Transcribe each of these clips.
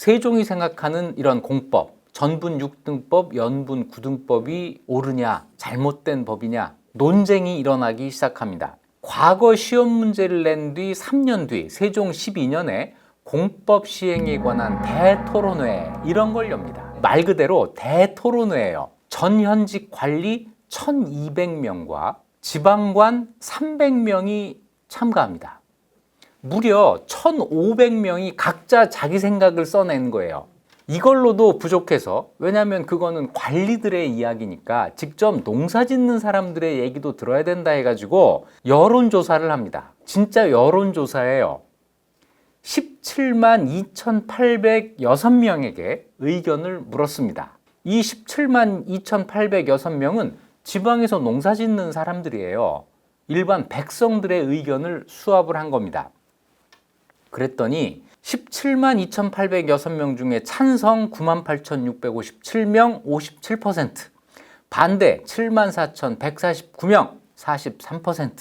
세종이 생각하는 이런 공법, 전분 6등법, 연분 9등법이 옳으냐, 잘못된 법이냐, 논쟁이 일어나기 시작합니다. 과거 시험 문제를 낸 뒤 3년 뒤 세종 12년에 공법 시행에 관한 대토론회 이런 걸 엽니다. 말 그대로 대토론회예요. 전현직 관리 1200명과 지방관 300명이 참가합니다. 무려 1,500명이 각자 자기 생각을 써낸 거예요. 이걸로도 부족해서 왜냐하면 그거는 관리들의 이야기니까 직접 농사 짓는 사람들의 얘기도 들어야 된다 해가지고 여론조사를 합니다. 진짜 여론조사예요. 17만 2,806명에게 의견을 물었습니다. 이 17만 2,806명은 지방에서 농사 짓는 사람들이에요. 일반 백성들의 의견을 수합을 한 겁니다. 그랬더니 17만 2,806명 중에 찬성 98,657명 57%, 반대 7만 4,149명 43%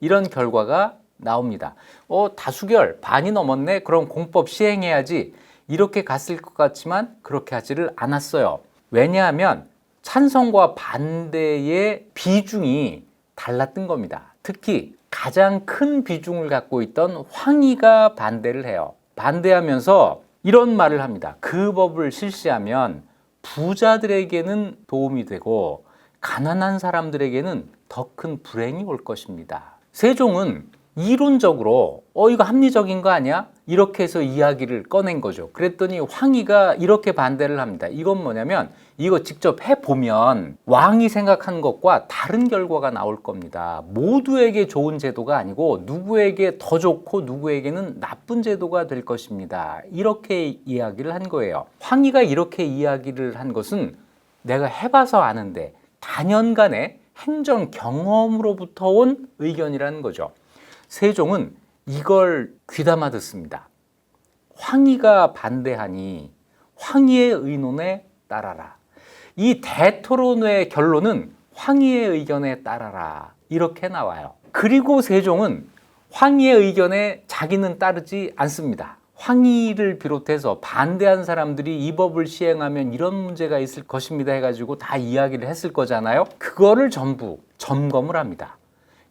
이런 결과가 나옵니다. 어, 다수결 반이 넘었네. 그럼 공법 시행해야지. 이렇게 갔을 것 같지만 그렇게 하지를 않았어요. 왜냐하면 찬성과 반대의 비중이 달랐던 겁니다. 특히 가장 큰 비중을 갖고 있던 황희가 반대를 해요. 반대하면서 이런 말을 합니다. 그 법을 실시하면 부자들에게는 도움이 되고 가난한 사람들에게는 더 큰 불행이 올 것입니다. 세종은 이론적으로 어 이거 합리적인 거 아니야? 이렇게 해서 이야기를 꺼낸 거죠. 그랬더니 황희가 이렇게 반대를 합니다. 이건 뭐냐면 이거 직접 해 보면 왕이 생각하는 것과 다른 결과가 나올 겁니다. 모두에게 좋은 제도가 아니고 누구에게 더 좋고 누구에게는 나쁜 제도가 될 것입니다. 이렇게 이야기를 한 거예요. 황희가 이렇게 이야기를 한 것은 내가 해봐서 아는데 단연간의 행정 경험으로부터 온 의견이라는 거죠. 세종은 이걸 귀담아 듣습니다. 황희가 반대하니 황희의 의논에 따라라. 이 대토론회 결론은 황희의 의견에 따라라. 이렇게 나와요. 그리고 세종은 황희의 의견에 자기는 따르지 않습니다. 황희를 비롯해서 반대한 사람들이 이 법을 시행하면 이런 문제가 있을 것입니다 해가지고 다 이야기를 했을 거잖아요. 그거를 전부 점검을 합니다.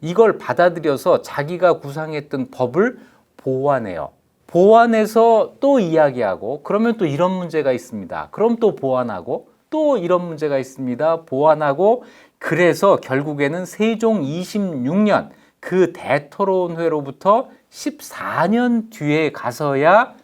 이걸 받아들여서 자기가 구상했던 법을 보완해요. 보완해서 또 이야기하고 그러면 또 이런 문제가 있습니다. 그럼 또 보완하고 또 이런 문제가 있습니다. 보완하고 그래서 결국에는 세종 26년 그 대토론회로부터 14년 뒤에 가서야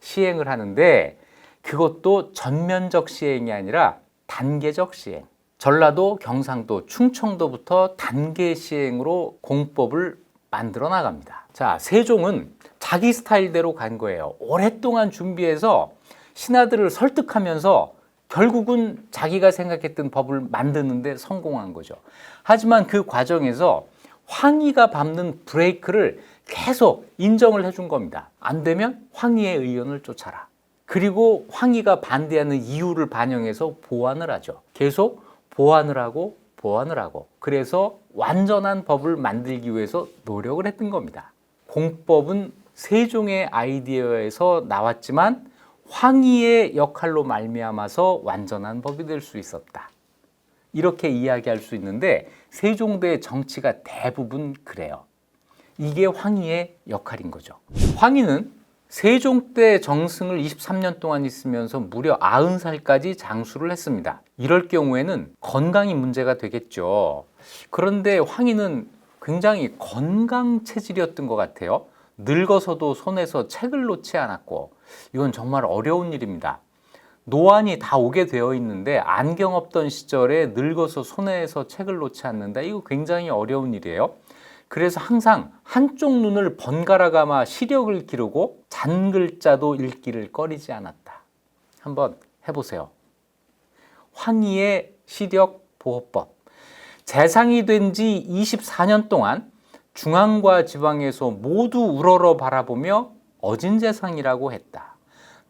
시행을 하는데 그것도 전면적 시행이 아니라 단계적 시행. 전라도, 경상도, 충청도부터 단계 시행으로 공법을 만들어 나갑니다. 자, 세종은 자기 스타일대로 간 거예요. 오랫동안 준비해서 신하들을 설득하면서 결국은 자기가 생각했던 법을 만드는데 성공한 거죠. 하지만 그 과정에서 황희가 밟는 브레이크를 계속 인정을 해준 겁니다. 안 되면 황희의 의견을 쫓아라. 그리고 황희가 반대하는 이유를 반영해서 보완을 하죠. 계속 보완을 하고 보완을 하고 그래서 완전한 법을 만들기 위해서 노력을 했던 겁니다. 공법은 세종의 아이디어에서 나왔지만 황희의 역할로 말미암아서 완전한 법이 될 수 있었다. 이렇게 이야기할 수 있는데 세종대의 정치가 대부분 그래요. 이게 황희의 역할인 거죠. 황희는 세종 때 정승을 23년 동안 있으면서 무려 90살까지 장수를 했습니다. 이럴 경우에는 건강이 문제가 되겠죠. 그런데 황희는 굉장히 건강 체질이었던 것 같아요. 늙어서도 손에서 책을 놓지 않았고, 이건 정말 어려운 일입니다. 노안이 다 오게 되어 있는데 안경 없던 시절에 늙어서 손에서 책을 놓지 않는다. 이거 굉장히 어려운 일이에요. 그래서 항상 한쪽 눈을 번갈아 가마 시력을 기르고 잔글자도 읽기를 꺼리지 않았다. 한번 해보세요. 황희의 시력 보호법. 재상이 된 지 24년 동안 중앙과 지방에서 모두 우러러 바라보며 어진 재상이라고 했다.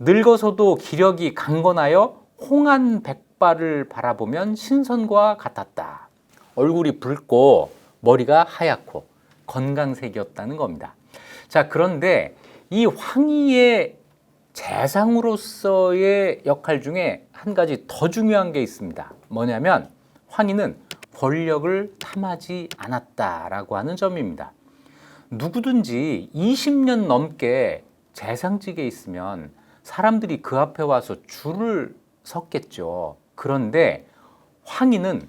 늙어서도 기력이 강건하여 홍한 백발을 바라보면 신선과 같았다. 얼굴이 붉고 머리가 하얗고 건강색이었다는 겁니다. 자, 그런데 이 황희의 재상으로서의 역할 중에 한 가지 더 중요한 게 있습니다. 뭐냐면 황희는 권력을 탐하지 않았다라고 하는 점입니다. 누구든지 20년 넘게 재상직에 있으면 사람들이 그 앞에 와서 줄을 섰겠죠. 그런데 황희는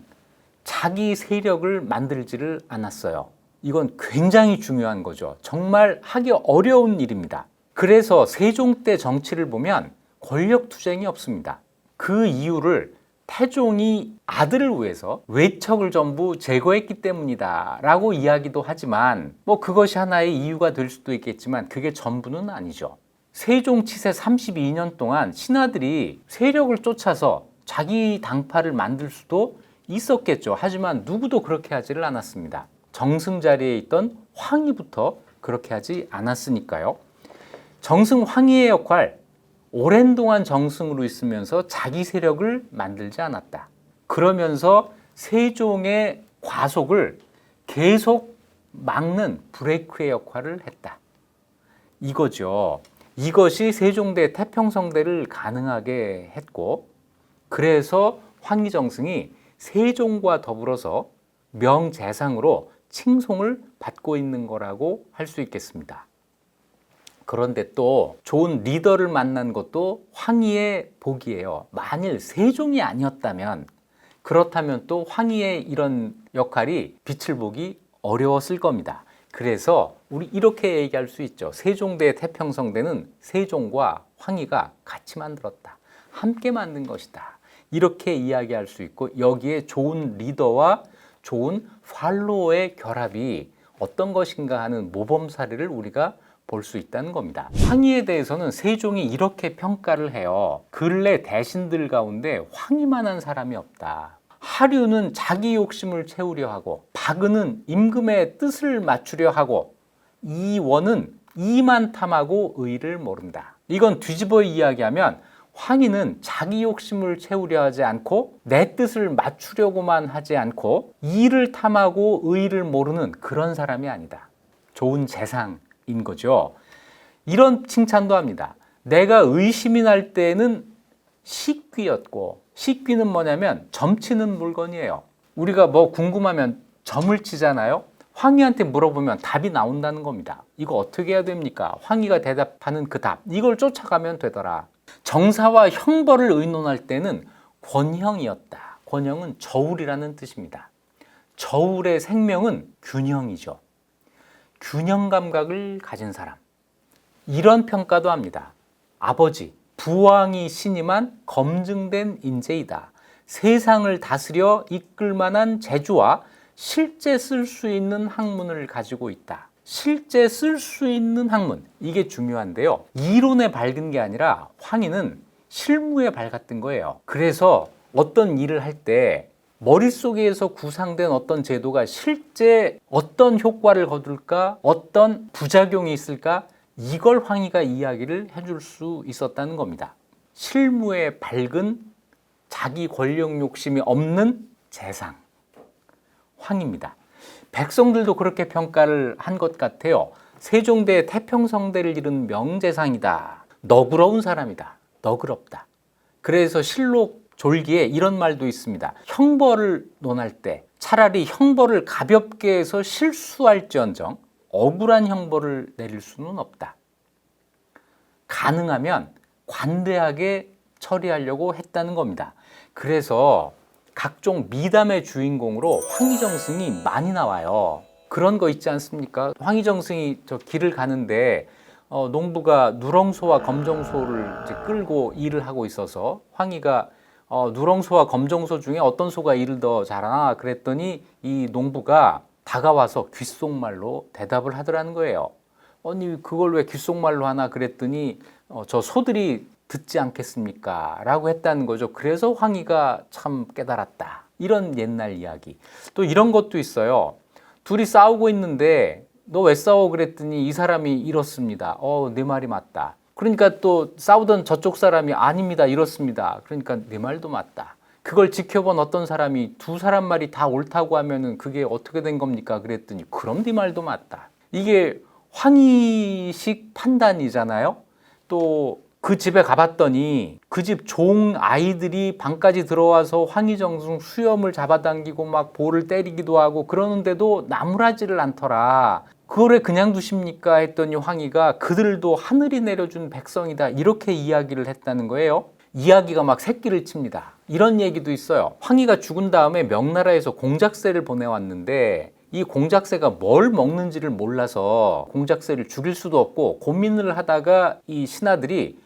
자기 세력을 만들지를 않았어요. 이건 굉장히 중요한 거죠. 정말 하기 어려운 일입니다. 그래서 세종 때 정치를 보면 권력 투쟁이 없습니다. 그 이유를 태종이 아들을 위해서 외척을 전부 제거했기 때문이다 라고 이야기도 하지만 뭐 그것이 하나의 이유가 될 수도 있겠지만 그게 전부는 아니죠. 세종 치세 32년 동안 신하들이 세력을 쫓아서 자기 당파를 만들 수도 있었겠죠. 하지만 누구도 그렇게 하지를 않았습니다. 정승 자리에 있던 황희부터 그렇게 하지 않았으니까요. 정승 황희의 역할 오랜 동안 정승으로 있으면서 자기 세력을 만들지 않았다. 그러면서 세종의 과속을 계속 막는 브레이크의 역할을 했다. 이거죠. 이것이 세종대 태평성대를 가능하게 했고 그래서 황희정승이 세종과 더불어서 명재상으로 칭송을 받고 있는 거라고 할 수 있겠습니다. 그런데 또 좋은 리더를 만난 것도 황희의 복이에요. 만일 세종이 아니었다면 그렇다면 또 황희의 이런 역할이 빛을 보기 어려웠을 겁니다. 그래서 우리 이렇게 얘기할 수 있죠. 세종대 태평성대는 세종과 황희가 같이 만들었다. 함께 만든 것이다. 이렇게 이야기할 수 있고 여기에 좋은 리더와 좋은 팔로워의 결합이 어떤 것인가 하는 모범 사례를 우리가 볼 수 있다는 겁니다. 황희에 대해서는 세종이 이렇게 평가를 해요. 근래 대신들 가운데 황희만한 사람이 없다. 하류는 자기 욕심을 채우려 하고 박은은 임금의 뜻을 맞추려 하고 이원은 이만 탐하고 의를 모른다. 이건 뒤집어 이야기하면 황희는 자기 욕심을 채우려 하지 않고 내 뜻을 맞추려고만 하지 않고 이를 탐하고 의를 모르는 그런 사람이 아니다. 좋은 재상인 거죠. 이런 칭찬도 합니다. 내가 의심이 날 때는 식귀였고 식귀는 뭐냐면 점치는 물건이에요. 우리가 뭐 궁금하면 점을 치잖아요. 황희한테 물어보면 답이 나온다는 겁니다. 이거 어떻게 해야 됩니까? 황희가 대답하는 그 답. 이걸 쫓아가면 되더라. 정사와 형벌을 의논할 때는 권형이었다. 권형은 저울이라는 뜻입니다. 저울의 생명은 균형이죠. 균형 감각을 가진 사람. 이런 평가도 합니다. 아버지, 부왕이 신임한 검증된 인재이다. 세상을 다스려 이끌 만한 재주와 실제 쓸 수 있는 학문을 가지고 있다. 실제 쓸 수 있는 학문 이게 중요한데요. 이론에 밝은 게 아니라 황희는 실무에 밝았던 거예요. 그래서 어떤 일을 할 때 머릿속에서 구상된 어떤 제도가 실제 어떤 효과를 거둘까, 어떤 부작용이 있을까, 이걸 황희가 이야기를 해줄 수 있었다는 겁니다. 실무에 밝은 자기 권력 욕심이 없는 재상. 황입니다. 백성들도 그렇게 평가를 한 것 같아요. 세종대 태평성대를 이룬 명재상이다. 너그러운 사람이다. 너그럽다. 그래서 실록 졸기에 이런 말도 있습니다. 형벌을 논할 때 차라리 형벌을 가볍게 해서 실수할지언정 억울한 형벌을 내릴 수는 없다. 가능하면 관대하게 처리하려고 했다는 겁니다. 그래서 각종 미담의 주인공으로 황희정승이 많이 나와요. 그런 거 있지 않습니까? 황희정승이 저 길을 가는데 어, 농부가 누렁소와 검정소를 이제 끌고 일을 하고 있어서 황희가 어, 누렁소와 검정소 중에 어떤 소가 일을 더 잘하나 그랬더니 이 농부가 다가와서 귓속말로 대답을 하더라는 거예요. 아니 그걸 왜 귓속말로 하나 그랬더니 어, 저 소들이 듣지 않겠습니까? 라고 했다는 거죠. 그래서 황희가 참 깨달았다. 이런 옛날 이야기. 또 이런 것도 있어요. 둘이 싸우고 있는데 너 왜 싸워 그랬더니 이 사람이 이렇습니다. 어, 내 말이 맞다. 그러니까 또 싸우던 저쪽 사람이 아닙니다. 이렇습니다. 그러니까 내 말도 맞다. 그걸 지켜본 어떤 사람이 두 사람 말이 다 옳다고 하면은 그게 어떻게 된 겁니까? 그랬더니 그럼 네 말도 맞다. 이게 황희식 판단이잖아요. 또 그 집에 가봤더니 그 집 종 아이들이 방까지 들어와서 황희정승 수염을 잡아당기고 막 볼을 때리기도 하고 그러는데도 나무라지를 않더라. 그거를 그냥 두십니까 했더니 황희가 그들도 하늘이 내려준 백성이다 이렇게 이야기를 했다는 거예요. 이야기가 막 새끼를 칩니다. 이런 얘기도 있어요. 황희가 죽은 다음에 명나라에서 공작새를 보내왔는데 이 공작새가 뭘 먹는지를 몰라서 공작새를 죽일 수도 없고 고민을 하다가 이 신하들이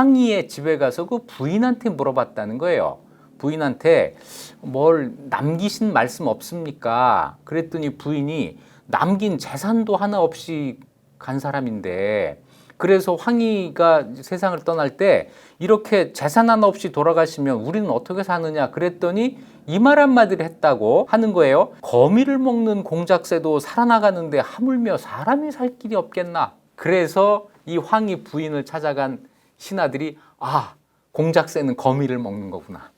황희의 집에 가서 그 부인한테 물어봤다는 거예요. 부인한테 뭘 남기신 말씀 없습니까? 그랬더니 부인이 남긴 재산도 하나 없이 간 사람인데 그래서 황희가 세상을 떠날 때 이렇게 재산 하나 없이 돌아가시면 우리는 어떻게 사느냐 그랬더니 이 말 한마디를 했다고 하는 거예요. 거미를 먹는 공작새도 살아나가는데 하물며 사람이 살 길이 없겠나. 그래서 이 황희 부인을 찾아간 신하들이 아 공작새는 거미를 먹는 거구나.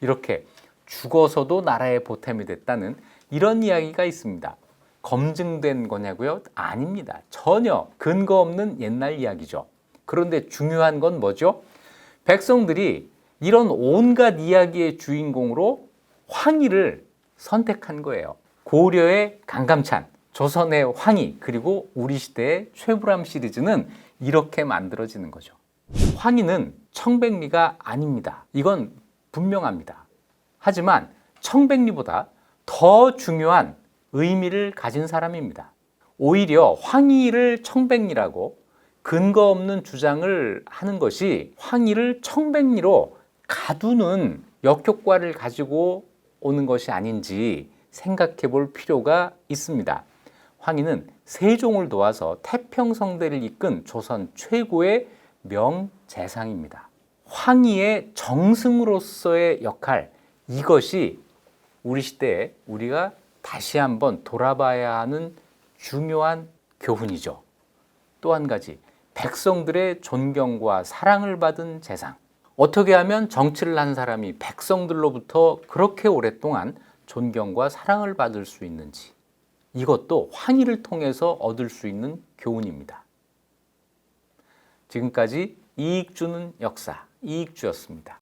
이렇게 죽어서도 나라의 보탬이 됐다는 이런 이야기가 있습니다. 검증된 거냐고요? 아닙니다. 전혀 근거 없는 옛날 이야기죠. 그런데 중요한 건 뭐죠? 백성들이 이런 온갖 이야기의 주인공으로 황희를 선택한 거예요. 고려의 강감찬, 조선의 황희, 그리고 우리 시대의 최불암 시리즈는 이렇게 만들어지는 거죠. 황희는 청백리가 아닙니다. 이건 분명합니다. 하지만 청백리보다 더 중요한 의미를 가진 사람입니다. 오히려 황희를 청백리라고 근거 없는 주장을 하는 것이 황희를 청백리로 가두는 역효과를 가지고 오는 것이 아닌지 생각해 볼 필요가 있습니다. 황희는 세종을 도와서 태평성대를 이끈 조선 최고의 명재상입니다. 황희의 정승으로서의 역할, 이것이 우리 시대에 우리가 다시 한번 돌아봐야 하는 중요한 교훈이죠. 또 한 가지, 백성들의 존경과 사랑을 받은 재상. 어떻게 하면 정치를 한 사람이 백성들로부터 그렇게 오랫동안 존경과 사랑을 받을 수 있는지. 이것도 황희를 통해서 얻을 수 있는 교훈입니다. 지금까지 이익 주는 역사, 이익주였습니다.